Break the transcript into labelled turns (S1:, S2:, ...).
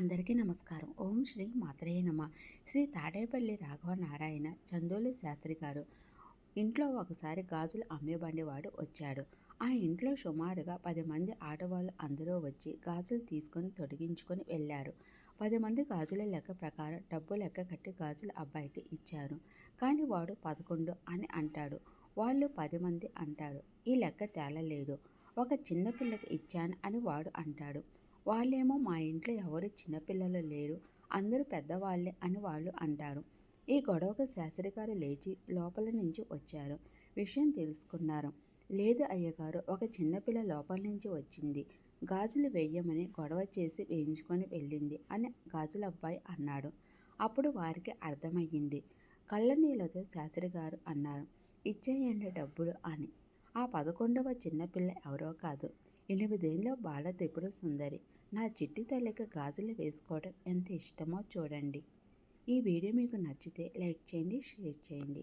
S1: అందరికీ నమస్కారం. ఓం శ్రీ మాత్రే నమ. శ్రీ తాడేపల్లి రాఘవ నారాయణ చందోలి శాస్త్రి గారు ఇంట్లో ఒకసారి గాజులు అమ్మేబండివాడు వచ్చాడు. ఆ ఇంట్లో సుమారుగా పది మంది ఆడవాళ్ళు అందరూ వచ్చి గాజులు తీసుకొని తొడిగించుకొని వెళ్ళారు. పది మంది గాజుల లెక్క ప్రకారం డబ్బు లెక్క కట్టి గాజులు అబ్బాయికి ఇచ్చారు. కానీ వాడు పదకొండు అని అంటాడు. వాళ్ళు పది మంది అంటారు. ఈ లెక్క తేలలేదు. ఒక చిన్నపిల్లకి ఇచ్చాను అని వాడు అంటాడు. వాళ్ళేమో మా ఇంట్లో ఎవరు చిన్నపిల్లలు లేరు అందరూ పెద్దవాళ్ళే అని వాళ్ళు అంటారు. ఈ గొడవకు శాస్త్రి గారు లేచి లోపల నుంచి వచ్చారు. విషయం తెలుసుకున్నారు. లేదు అయ్యగారు ఒక చిన్నపిల్ల లోపల నుంచి వచ్చింది. గాజులు వేయమని గొడవ చేసి వేయించుకొని వెళ్ళింది అని గాజుల అబ్బాయి అన్నాడు. అప్పుడు వారికి అర్థమయ్యింది. కళ్ళనీళ్ళతో శాస్త్రి గారు అన్నారు. ఇచ్చేయండి డబ్బులు అని. ఆ పదకొండవ చిన్నపిల్ల ఎవరో కాదు. ఎనిమిదేళ్ళ బాల సుందరి. నా చిట్టి తల్లికి గాజులు వేసుకోవడం ఎంత ఇష్టమో చూడండి. ఈ వీడియో మీకు నచ్చితే లైక్ చేయండి షేర్ చేయండి.